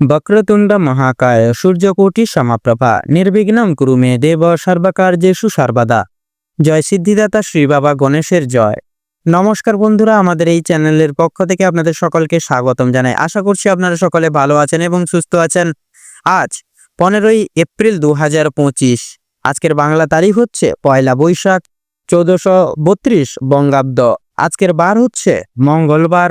বক্রতুণ্ড মহাকায় সূর্যকোটি সমাপ্রভা। নির্বিঘ্নম কুরু মে দেব সর্বকার্যেষু সর্বদা। জয় সিদ্ধিদাতা শ্রী বাবা গণেশের জয়। নমস্কার বন্ধুরা, আমাদের এই চ্যানেলের পক্ষ থেকে আপনাদের সকলকে স্বাগতম জানাই। আশা করছি আপনারা সকলে ভালো আছেন এবং সুস্থ আছেন। আজ পনেরোই এপ্রিল দু হাজার পঁচিশ। আজকের বাংলা তারিখ হচ্ছে পয়লা বৈশাখ, চোদ্দশো বত্রিশ বঙ্গাব্দ। আজকের বার হচ্ছে মঙ্গলবার।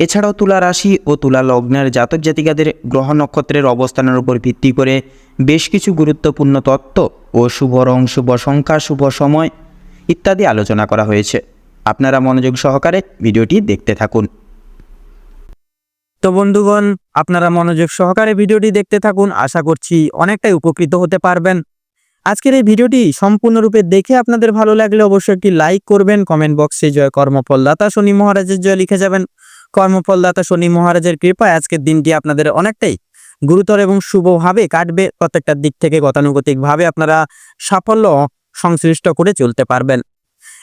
এছাড়াও তুলা রাশি ও তুলা লগ্নের জাতক জাতিকাদের গ্রহ নক্ষত্রের অবস্থানের উপর ভিত্তি করে বেশ কিছু গুরুত্বপূর্ণ তত্ত্ব ও শুভ রং, শুভ সংখ্যা, শুভ সময় ইত্যাদি আলোচনা করা হয়েছে। আপনারা মনোযোগ সহকারে ভিডিওটি দেখতে থাকুন। তো বন্ধুগণ, আপনারা মনোযোগ সহকারে ভিডিওটি দেখতে থাকুন। আশা করছি অনেকটাই উপকৃত হতে পারবেন। আজকের এই ভিডিওটি সম্পূর্ণরূপে দেখে আপনাদের ভালো লাগলে অবশ্যই একটি লাইক করবেন। কমেন্ট বক্সে জয় কর্মফলদাতা শনি মহারাজের জয় লিখে যাবেন। কর্মফলদাতা শনি মহারাজের কৃপায় আজকের দিনটি আপনাদের অনেকটাই গুরুতর এবং শুভভাবে কাটবে। প্রত্যেকটা দিক থেকে গতানুগতিকভাবে আপনারা সাফল্য সংশ্লিষ্ট করে চলতে পারবেন।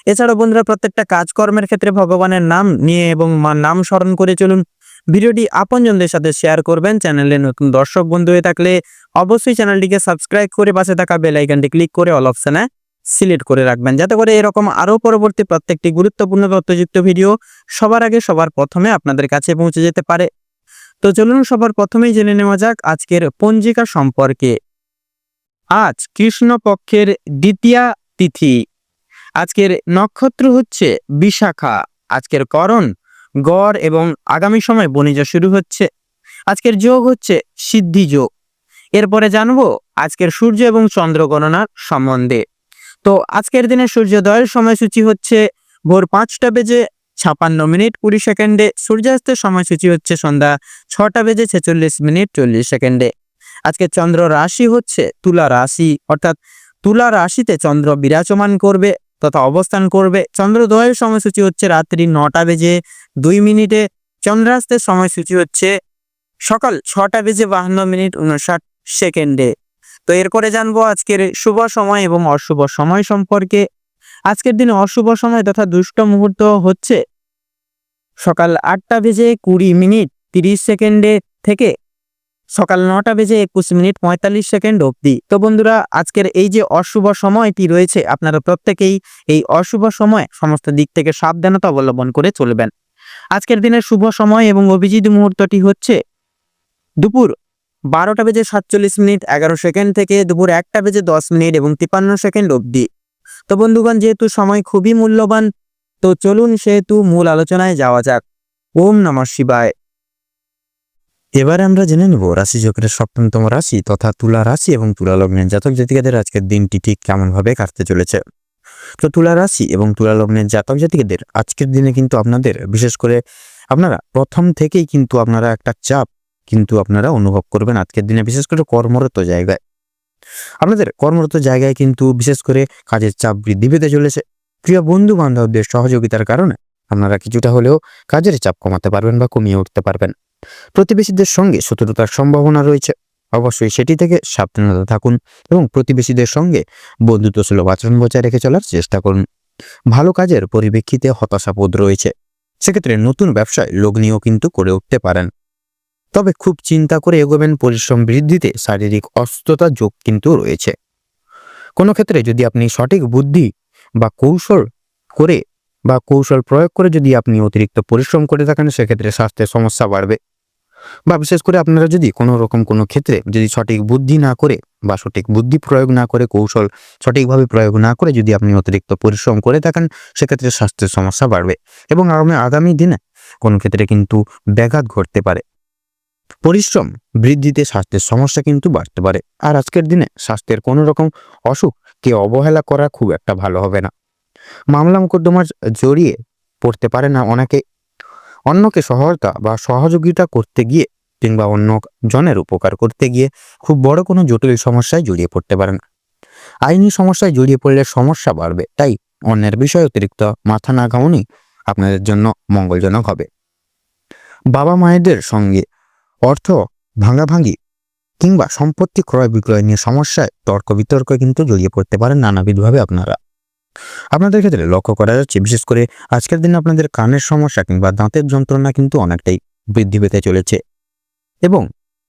এছাড়াও বন্ধুরা, প্রত্যেকটা কাজকর্মের ক্ষেত্রে ভগবানের নাম নিয়ে এবং নাম স্মরণ করে চলুন। ভিডিওটি আপনজনদের সাথে শেয়ার করবেন। চ্যানেলে নতুন দর্শক বন্ধু হয়ে থাকলে অবশ্যই চ্যানেলটিকে সাবস্ক্রাইব করে পাশে থাকা বেল আইকনটি ক্লিক করে অল অপশনে সিলেক্ট করে রাখবেন। যাতে করে এরকম আরও পরবর্তী প্রত্যেকটি গুরুত্বপূর্ণ তথ্যযুক্ত ভিডিও সবার আগে সবার প্রথমে আপনাদের কাছে পৌঁছে যেতে পারে। তো চলুন সবার প্রথমেই জেনে নেওয়া যাক আজকের পঞ্জিকা সম্পর্কে। আজ কৃষ্ণপক্ষের দ্বিতীয়া তিথি। আজকের নক্ষত্র হচ্ছে বিশাখা। আজকের করণ গড় এবং আগামী সময় বণিজ শুরু হচ্ছে। আজকের যোগ হচ্ছে সিদ্ধি যোগ। এরপরে জানব আজকের সূর্য এবং চন্দ্র গণনার সম্বন্ধে। তো আজকের দিনে সূর্যোদয়ের সময়সূচি হচ্ছে ভোর পাঁচটা বেজে ছাপান্ন মিনিট কুড়ি সেকেন্ডে। সূর্যাস্তের সময়সূচি হচ্ছে সন্ধ্যা ছটা বেজে ছেচল্লিশ মিনিট চল্লিশ সেকেন্ডে। আজকে চন্দ্র রাশি হচ্ছে তুলা রাশি, অর্থাৎ তুলা রাশিতে চন্দ্র বিরাজমান করবে, তথা অবস্থান করবে। চন্দ্রোদয়ের সময়সূচি হচ্ছে রাত্রি নটা বেজে দুই মিনিটে। চন্দ্রাস্তের সময়সূচি হচ্ছে সকাল ছটা বেজে বাহান্ন মিনিট উনষাট সেকেন্ডে। তো এরপরে জানব আজকের শুভ সময় এবং অশুভ সময় সম্পর্কে। আজকের দিনে অশুভ সময় তথা দুষ্ট মুহূর্ত হচ্ছে সকাল আটটা বেজে কুড়ি মিনিট তিরিশ সেকেন্ডে থেকে সকাল নটা বেজে একুশ মিনিট পঁয়তাল্লিশ সেকেন্ড অবধি। তো বন্ধুরা, আজকের এই যে অশুভ সময়টি রয়েছে, আপনারা প্রত্যেকেই এই অশুভ সময় সমস্ত দিক থেকে সাবধানতা অবলম্বন করে চলবেন। আজকের দিনের শুভ সময় এবং অভিজিৎ মুহূর্তটি হচ্ছে দুপুর বারোটা বেজে সাতচল্লিশ মিনিট, এগারো সেকেন্ড থেকে দুপুর একটা বেজে দশ মিনিট এবং তিপান্ন সেকেন্ড অবধি। তো বন্ধুগণ, যেহেতু সময় খুবই মূল্যবান, তো চলুন সেহেতু মূল আলোচনায় যাওয়া যাক। ওম নমঃ শিবায়। এবারে আমরা জেনে নেব, রাশি চক্রের সপ্তমতম রাশি তথা তুলা রাশি এবং তুলা লগ্নের জাতক জাতিকাদের আজকের দিনটি ঠিক কেমন ভাবে কাটতে চলেছে। তো তুলা রাশি এবং তুলা লগ্নের জাতক জাতিকাদের আজকের দিনে কিন্তু আপনাদের, বিশেষ করে আপনারা প্রথম থেকেই কিন্তু আপনারা একটা চাপ কিন্তু আপনারা অনুভব করবেন আজকের দিনে বিশেষ করে কর্মরত জায়গায়। আপনাদের কর্মরত জায়গায় কিন্তু বিশেষ করে কাজের চাপ বৃদ্ধি পেতে চলেছে। প্রিয় বন্ধু বান্ধবদের সহযোগিতার কারণে আপনারা কিছুটা হলেও কাজের চাপ কমাতে পারবেন বা কমিয়ে উঠতে পারবেন। প্রতিবেশীদের সঙ্গে শত্রুতার সম্ভাবনা রয়েছে। অবশ্যই সেটি থেকে সাবধানতা থাকুন এবং প্রতিবেশীদের সঙ্গে বন্ধুত্ব সুলভ আচরণ বজায় রেখে চলার চেষ্টা করুন। ভালো কাজের পরিপ্রেক্ষিতে হতাশাবোধ রয়েছে। সেক্ষেত্রে নতুন ব্যবসায় লগ্নিও কিন্তু করে উঠতে পারেন। তবে খুব চিন্তা করে এগোবেন পরিশ্রম বৃদ্ধিতে, শারীরিক অসুস্থতা যোগ কিন্তু রয়েছে। কোনো ক্ষেত্রে যদি আপনি সঠিক বুদ্ধি বা কৌশল করে বা কৌশল প্রয়োগ করে যদি আপনি অতিরিক্ত পরিশ্রম করে থাকেন, সেক্ষেত্রে স্বাস্থ্যের সমস্যা বাড়বে। বা বিশেষ করে আপনারা যদি কোনো রকম কোনো ক্ষেত্রে যদি সঠিক বুদ্ধি না করে বা সঠিক বুদ্ধি প্রয়োগ না করে, কৌশল সঠিকভাবে প্রয়োগ না করে যদি আপনি অতিরিক্ত পরিশ্রম করে থাকেন, সেক্ষেত্রে স্বাস্থ্যের সমস্যা বাড়বে। এবং আগামী আগামী দিনে কোনো ক্ষেত্রে কিন্তু ব্যাঘাত ঘটতে পারে। পরিশ্রম, বৃদ্ধিতে স্বাস্থ্যের সমস্যা কিন্তু বাড়তে পারে। আর আজকের দিনে স্বাস্থ্যের কোনো রকম অসুখ অসুখকে অবহেলা করা খুব একটা ভালো হবে না। মামলা মোকদ্দমার জড়িয়ে পড়তে পারে না অনেকে। অন্যকে সহায়তা বা সহযোগিতা করতে গিয়ে কিংবা অন্য জনের উপকার করতে গিয়ে খুব বড় কোনো জটিল সমস্যায় জড়িয়ে পড়তে পারেন আইনি সমস্যায় জড়িয়ে পড়লে সমস্যা বাড়বে, তাই অন্যের বিষয়ে অতিরিক্ত মাথা না ঘামনি আপনাদের জন্য মঙ্গলজনক হবে। বাবা মায়েদের সঙ্গে অর্থ ভাঙাভাঙি কিংবা সম্পত্তি ক্রয় বিক্রয় নিয়ে সমস্যায় তর্ক বিতর্ক কিন্তু জড়িয়ে পড়তে পারেন নানাবিধভাবে আপনারা। আপনাদের ক্ষেত্রে লক্ষ্য করা যাচ্ছে, বিশেষ করে আজকের দিনে আপনাদের কানের সমস্যা কিংবা দাঁতের যন্ত্রণা কিন্তু অনেকটাই বৃদ্ধি পেতে চলেছে। এবং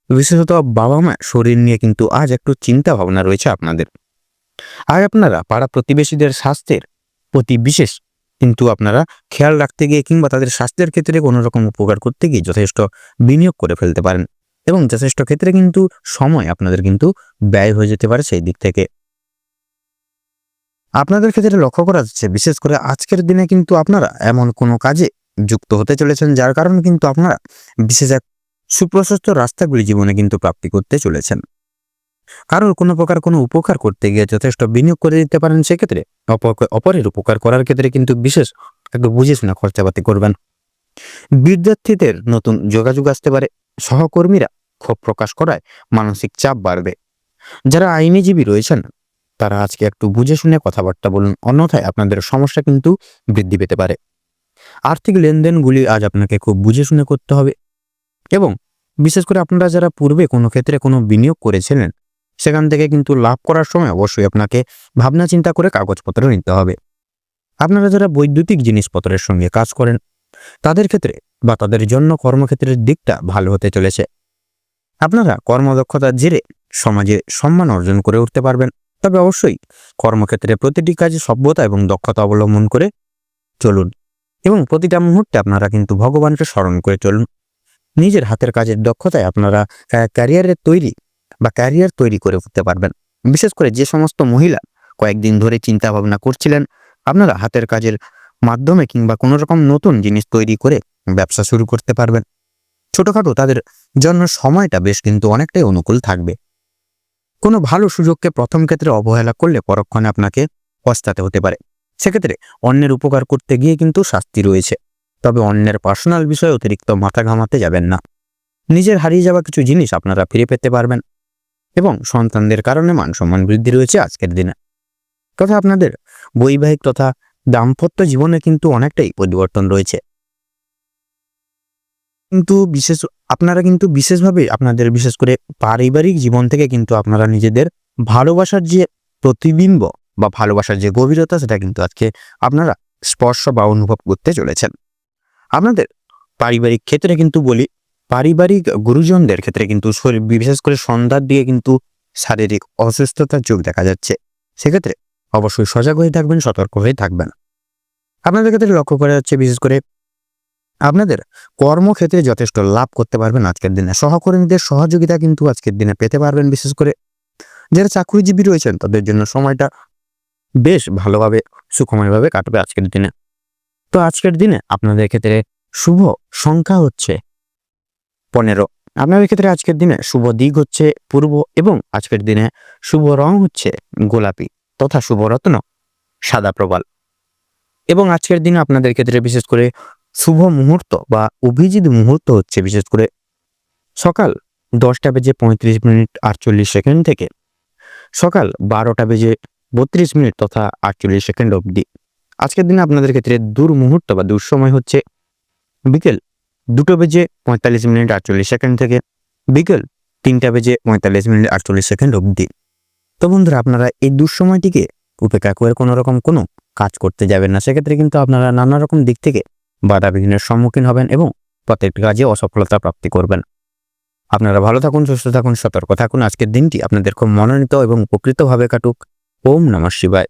বিশেষত বাবা মা শরীর নিয়ে কিন্তু আজ একটু চিন্তা ভাবনা রয়েছে আপনাদের। আর আপনারা পাড়া প্রতিবেশীদের স্বাস্থ্যের প্রতি বিশেষ কিন্তু আপনারা খেয়াল রাখতে গিয়ে কিংবা তাদের স্বাস্থ্যের ক্ষেত্রে কোনো রকম উপকার করতে গিয়ে যথেষ্ট বিনিয়োগ করে ফেলতে পারেন এবং যথেষ্ট ক্ষেত্রে কিন্তু সময় আপনাদের কিন্তু ব্যয় হয়ে যেতে পারে সেই দিক থেকে। আপনাদের ক্ষেত্রে লক্ষ্য করা যাচ্ছে, বিশেষ করে আজকের দিনে কিন্তু আপনারা এমন কোনো কাজে যুক্ত হতে চলেছেন যার কারণে কিন্তু আপনারা বিশেষ এক সুপ্রশস্ত রাস্তাগুলি জীবনে কিন্তু প্রাপ্তি করতে চলেছেন। কারোর কোনো প্রকার কোনো উপকার করতে গিয়ে যথেষ্ট বিনিয়োগ করে দিতে পারেন সেক্ষেত্রে অপর- অপরের উপকার করার ক্ষেত্রে কিন্তু বিশেষ একটু বুঝে শুনে খরচাপাতি করবেন। বিদ্যার্থীদের নতুন যোগাযোগ আসতে পারে। সহকর্মীরা ক্ষোভ প্রকাশ করায় মানসিক চাপ বাড়বে। যারা আইনজীবী রয়েছেন, তারা আজকে একটু বুঝে শুনে কথাবার্তা বলুন। অন্যথায় আপনাদের সমস্যা কিন্তু বৃদ্ধি পেতে পারে। আর্থিক লেনদেনগুলি আজ আপনাকে খুব বুঝে শুনে করতে হবে। এবং বিশেষ করে আপনারা যারা পূর্বে কোনো ক্ষেত্রে কোনো বিনিয়োগ করেছিলেন সেখান থেকে কিন্তু লাভ করার সময় অবশ্যই আপনাকে ভাবনা চিন্তা করে কাগজপত্র নিতে হবে। আপনারা যারা বৈদ্যুতিক জিনিসপত্রের সঙ্গে কাজ করেন, তাদের ক্ষেত্রে বা তাদের জন্য কর্মক্ষেত্রের দিকটা ভালো হতে চলেছে। আপনারা কর্মদক্ষতার জেরে সমাজে সম্মান অর্জন করে উঠতে পারবেন। তবে অবশ্যই কর্মক্ষেত্রে প্রতিটি কাজে সভ্যতা এবং দক্ষতা অবলম্বন করে চলুন এবং প্রতিটা মুহূর্তে আপনারা কিন্তু ভগবানকে স্মরণ করে চলুন। নিজের হাতের কাজের দক্ষতায় আপনারা ক্যারিয়ারের তৈরি বা ক্যারিয়ার তৈরি করে উঠতে পারবেন। বিশেষ করে যে সমস্ত মহিলা কয়েকদিন ধরে চিন্তা ভাবনা করছিলেন, আপনারা হাতের কাজের মাধ্যমে কিংবা কোনো রকম নতুন জিনিস তৈরি করে ব্যবসা শুরু করতে পারবেন। ছোটখাটো তাদের জন্য সময়টা বেশ কিন্তু অনেকটাই অনুকূল থাকবে। কোনো ভালো সুযোগকে প্রথম ক্ষেত্রে অবহেলা করলে পরক্ষণে আপনাকে পস্তাতে হতে পারে। সেক্ষেত্রে অন্যের উপকার করতে গিয়ে কিন্তু শাস্তি রয়েছে। তবে অন্যের পার্সোনাল বিষয়ে অতিরিক্ত মাথা ঘামাতে যাবেন না। নিজের হারিয়ে যাওয়া কিছু জিনিস আপনারা ফিরে পেতে পারবেন। এবং সন্তানদের কারণে মান সম্মান বৃদ্ধি রয়েছে আজকের দিনে। তথা আপনাদের বৈবাহিক তথা দাম্পত্য জীবনে কিন্তু অনেকটাই পরিবর্তন রয়েছে। কিন্তু বিশেষ, আপনারা কিন্তু বিশেষভাবে আপনাদের বিশেষ করে পারিবারিক জীবন থেকে কিন্তু আপনারা নিজেদের ভালোবাসার যে প্রতিবিম্ব বা ভালোবাসার যে গভীরতা, সেটা কিন্তু আজকে আপনারা স্পর্শ বা অনুভব করতে চলেছেন। আপনাদের পারিবারিক ক্ষেত্রে কিন্তু বলি পারিবারিক গুরুজনদের ক্ষেত্রে কিন্তু শরীর, বিশেষ করে সন্ধ্যার দিকে কিন্তু শারীরিক অসুস্থতার যোগ দেখা যাচ্ছে। সেক্ষেত্রে অবশ্যই সজাগ হয়ে থাকবেন, সতর্ক হয়ে থাকবেন। আপনাদের ক্ষেত্রে লক্ষ্য করা যাচ্ছে, বিশেষ করে আপনাদের কর্মক্ষেত্রে যথেষ্ট লাভ করতে পারবেন আজকের দিনে। সহকর্মীদের সহযোগিতা কিন্তু আজকের দিনে পেতে পারবেন, বিশেষ করে যারা চাকরিজীবী রয়েছেন, তাদের জন্য সময়টা বেশ ভালোভাবে, সুখময়ভাবে কাটবে আজকের দিনে। তো আজকের দিনে আপনাদের ক্ষেত্রে শুভ সংখ্যা হচ্ছে পনেরো। আপনাদের ক্ষেত্রে আজকের দিনে শুভ দিক হচ্ছে পূর্ব এবং আজকের দিনে শুভ রং হচ্ছে গোলাপি তথা শুভ রত্ন সাদা প্রবাল। এবং আজকের দিনে আপনাদের ক্ষেত্রে বিশেষ করে শুভ মুহূর্ত বা অভিজিৎ মুহূর্ত হচ্ছে বিশেষ করে সকাল দশটা বেজে পঁয়ত্রিশ মিনিট আটচল্লিশ সেকেন্ড থেকে সকাল বারোটা বেজে বত্রিশ মিনিট তথা আটচল্লিশ সেকেন্ড অবধি। আজকের দিনে আপনাদের ক্ষেত্রে দূর মুহূর্ত বা দুঃসময় হচ্ছে বিকেল দুটো বেজে পঁয়তাল্লিশ মিনিট আটচল্লিশ সেকেন্ড থেকে, বিকেল তিনটা বেজে পঁয়তাল্লিশ মিনিট আটচল্লিশ সেকেন্ড অবধি। তো বন্ধুরা, আপনারা এই দুঃসময়টিকে উপেক্ষা করে কোনো রকম কোনো কাজ করতে যাবেন না। সেক্ষেত্রে কিন্তু আপনারা নানা রকম দিক থেকে বাধা বিঘ্নের সম্মুখীন হবেন এবং প্রত্যেকটি কাজে অসফলতা প্রাপ্তি করবেন। আপনারা ভালো থাকুন, সুস্থ থাকুন, সতর্ক থাকুন। আজকের দিনটি আপনাদের খুব মনোনীত এবং উপকৃতভাবে কাটুক। ওম নমঃ শিবায়।